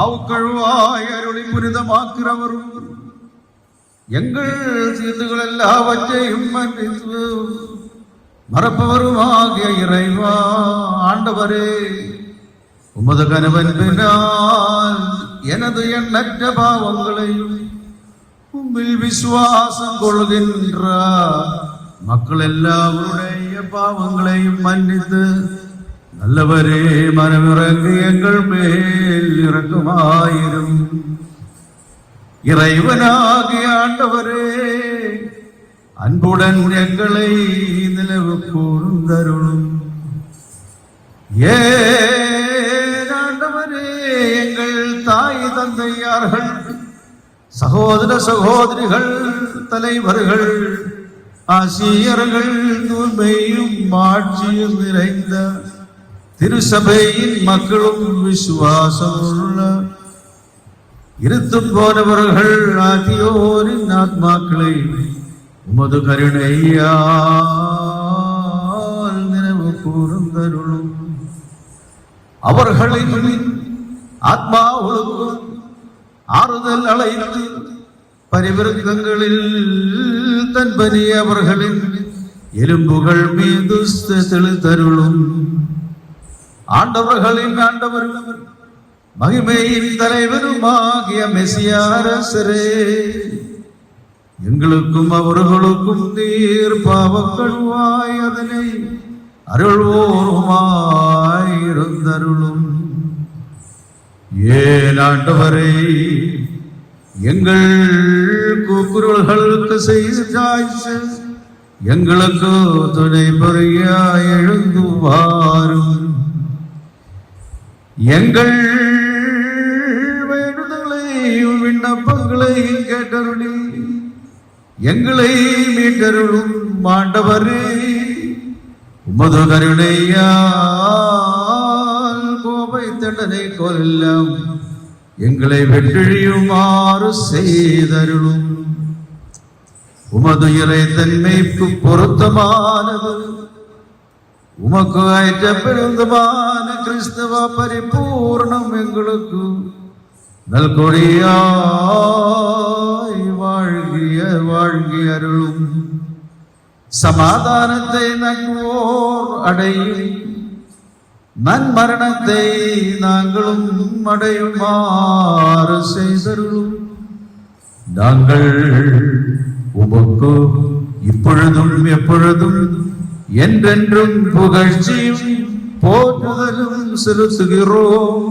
ஆவுக்கழுவாய் அருளி புனிதமாக்கிறவரும் எங்கள் தீர்ந்துகள் எல்லாவற்றையும் மன்னித்து மறப்பவருமாகிய இறைவா ஆண்டவரே உமது கனவன்பினால் எனது எண்ணற்ற பாவங்களையும் உம்மில் விசுவாசம் கொள்கின்ற மக்கள் எல்லாருடைய பாவங்களையும் மன்னித்து நல்லவரே மனமிறங்கு எங்கள் மேல் இறங்குமாயிரும். இறைவனாகிய ஆண்டவரே அன்புடன் எங்களை நிலவு கூர்ந்தருளும். ஏன் ஆண்டவரே எங்கள் தாய் தந்தையார்கள் சகோதர சகோதரிகள் தலைவர்கள் ஆசிரியர்கள் தூய்மையும் ஆட்சியும் நிறைந்த திருசபையின் மக்களும் விசுவாசம் உள்ள இருத்தும் போனவர்கள் ஆகியோரின் ஆத்மாக்களை உமது கருணையால் நினைவு கூர்ந்தருளும் அவர்களின் ஆத்மாவுக்கும் ஆறுதல் அழைத்து பரிவிருக்கங்களில் தன்பனி அவர்களின் எலும்புகள் மீது தெளித்தருளும் ஆண்டவர்களின் ஆண்டவர் மகிமையின் தலைவருமாகிய மெசியாரசரே. எங்களுக்கும் அவர்களுக்கும் நீர் பாவக்கழுவாய் அதனை அருள்வோருமாயிருந்தருளும் ஏன் ஆண்டவரை எங்கள் கூக்குரல்களுக்கு செய்தாய்ச்சு எங்களுக்கு துணை புரிய எழுந்து எங்கள் வேண்டுதலையும் விண்ணப்பங்களையும் கேட்டருளி. எங்களை மீட்டருளும் மாண்டவரே உமது கருணையால் கோபை தண்டனை கொல்லம். எங்களை வெற்றியுமாறு செய்தருளும். உமது இறை தன்மைக்கு பொருத்தமானது. உமக்கு ஆயிற்ற பெருந்தமான கிறிஸ்தவ பரிபூர்ணம் எங்களுக்கு நல்கொடியாய் வாழ்கிய வாழ்கி அருளும். சமாதானத்தை நன்வோர் அடையும். நன்மரணத்தை நாங்களும் அடையுமாறு செய்தருளும். நாங்கள் உமக்கு இப்பொழுதும் எப்பொழுதும் என்றென்றும் புகழ்ச்சியும் போற்றுதலும் செலுத்துகிறோம்